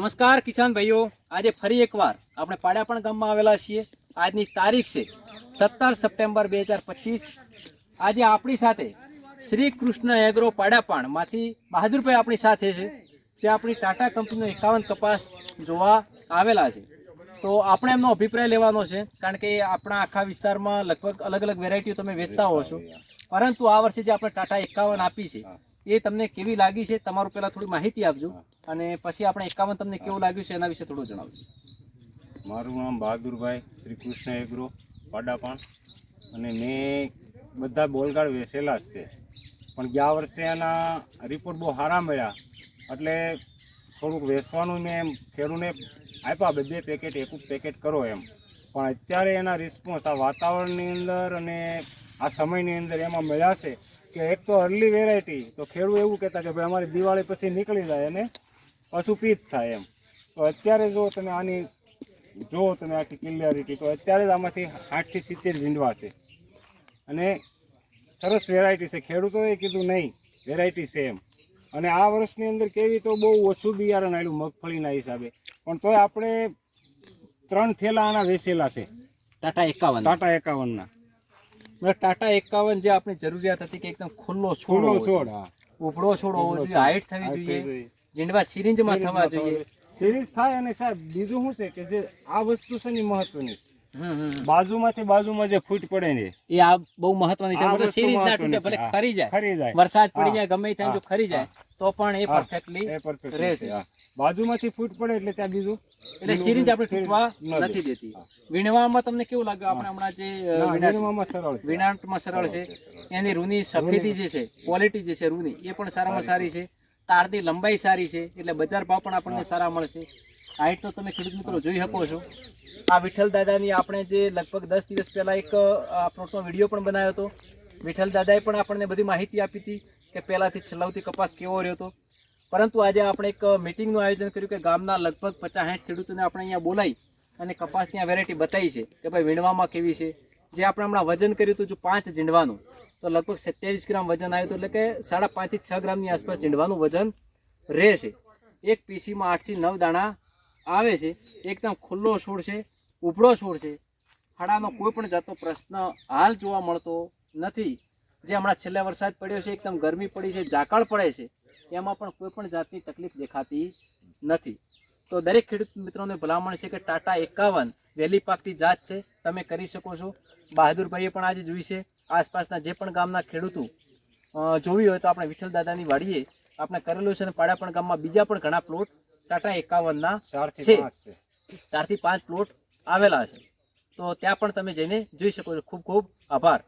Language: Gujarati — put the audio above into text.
નમસ્કાર કિસાન ભાઈઓ. આજે ફરી એકવાર આપણે પાડાપણ ગામમાં આવેલા છીએ. આજની તારીખ છે સત્તર સપ્ટેમ્બર બે હજાર પચીસ. આજે આપણી સાથે શ્રી કૃષ્ણ એગ્રો પાડાપાણમાંથી બહાદુરભાઈ આપણી સાથે છે, જે આપણી ટાટા કંપનીનો એકાવન કપાસ જોવા આવેલા છે. તો આપણે એમનો અભિપ્રાય લેવાનો છે, કારણ કે આપણા આખા વિસ્તારમાં લગભગ અલગ અલગ વેરાયટીઓ તમે વેચતા હો છો. પરંતુ આ વર્ષે જે આપણે ટાટા એકાવન આપી છે એ તમને કેવી લાગી છે તમારું પહેલાં થોડી માહિતી આપજો અને પછી આપણે એકાવન તમને કેવું લાગ્યું છે એના વિશે થોડું જણાવજો. મારું નામ બહાદુરભાઈ શ્રી કૃષ્ણ એગ્રો, પાડાપાણ. અને મેં બધા બોલગાડ વેચેલા જ છે. પણ ગયા વર્ષે એના રિપોર્ટ બહુ સારા મળ્યા. એટલે થોડુંક વેચવાનું મેં એમ ખેડૂને આપ્યા બે બે પેકેટ એક પેકેટ કરો એમ. પણ અત્યારે એના રિસ્પોન્સ આ વાતાવરણની અંદર અને આ સમયની અંદર એમાં મળ્યા છે કે એક તો અર્લી વેરાયટી તો ખેડૂત એવું કહેતા કે ભાઈ અમારી દિવાળી પછી નીકળી જાય અને પશુપીત થાય એમ. તો અત્યારે જો તમે આની જો તમે આખી ક્લિયરિટી તો અત્યારે જ આમાંથી આઠથી સિત્તેર ઝીંડવા છે. અને સરસ વેરાયટી છે. ખેડૂતોએ કીધું નહીં વેરાયટી છે એમ. અને આ વર્ષની અંદર કેવી તો બહુ ઓછું બિયારણ આવ્યું મગફળીના હિસાબે. પણ તોય આપણે ત્રણ થેલા આના વેચેલા છે. ટાટા એકાવન ટાટા એકાવનના. ટાટા એકાવન જે આપણી જરૂરિયાત હતી કે એકદમ ખુલ્લો છોડો છોડ ઉભળો છોડ હોવો જોઈએ હાઈટ થવી જોઈએ. જીંડવા સિરિંજમાં થવા જોઈએ. સિરીઝ થાય અને સાહેબ બીજું શું છે કે જે આ વસ્તુ છે ને મહત્વની. બાજુમાંથી બાજુમાં જે ફૂટ પડે ને એ. આ બહુ મહત્વની છે. સિરીઝ ના તૂટે ભલે ખરી જાય. ખરી જાય. વરસાદ પડી જાય ગમે ત્યાં જો ખરી જાય. તો પણ એ પરફેક્ટલી રહે છે, બાજુમાંથી ફૂટ પડે એટલે ત્યાં બીજું એટલે સિરિંજ આપણે ફૂટવા નથી દેતી. વીણવામાં તમને કેવું લાગે આપણે હમણાં જે અ, વીણવામાં સરળ વીણાટમાં સરળ છે. એની રૂની સફેદી જે છે ક્વોલિટી જે છે રૂની એ પણ સારામાં સારી છે. તારની લંબાઈ સારી છે એટલે બજાર ભાવ પણ આપણને સારા મળશે. હાઈટ તો તમે ખેડૂત મિત્રો જોઈ શકો છો. આ વિઠ્ઠલ દાદાની આપણે જે લગભગ દસ દિવસ પહેલા એક આપણો વીડિયો પણ બનાવ્યો હતો. વિઠ્ઠલ દાદાએ પણ આપણને બધી માહિતી આપી હતી. કે પહેલાંથી છેલ્લાથી કપાસ કેવો રહ્યો હતો? પરંતુ આજે આપણે એક મિટિંગનું આયોજન કર્યું કે ગામના લગભગ પચાસ સાઠ ખેડૂતોને આપણે અહીંયા બોલાવી અને કપાસની આ વેરાયટી બતાવી છે કે ભાઈ વીણવામાં કેવી છે. જે આપણે હમણાં વજન કર્યું હતું જો પાંચ ઝીંડવાનું, તો લગભગ સત્યાવીસ ગ્રામ વજન આવ્યું હતું, એટલે કે સાડા પાંચથી છ ગ્રામની આસપાસ ઝીંડવાનું વજન રહે છે એક પીસીમાં આઠથી નવ દાણા આવે છે, એકદમ ખુલ્લો છોડ છે, ઉભળો છોડ છે. હાડાનો કોઈ પણ જાતનો પ્રશ્ન હાલ જોવા મળતો નથી. જે હમણાં છેલ્લા વરસાદ પડ્યો છે એકદમ ગરમી પડી છે ઝાકળ પડે છે એમાં પણ કોઈ પણ જાતની તકલીફ દેખાતી નથી. તો દરેક ખેડૂત મિત્રોને ભલામણ છે કે ટાટા એકાવન વહેલી પાકતી જાત છે તમે કરી શકો છો. બહાદુરભાઈએ પણ આજે જોઈ છે આસપાસના જે પણ ગામના ખેડૂતો જોવી હોય તો આપણે વિઠ્ઠલ દાદાની વાડીએ આપણે કરેલું છે અને પાડાપણ ગામમાં બીજા પણ ઘણા પ્લોટ ટાટા એકાવનના છે. ચારથી પાંચ પ્લોટ આવેલા છે. તો ત્યાં પણ તમે જઈને જોઈ શકો છો. ખૂબ ખૂબ આભાર.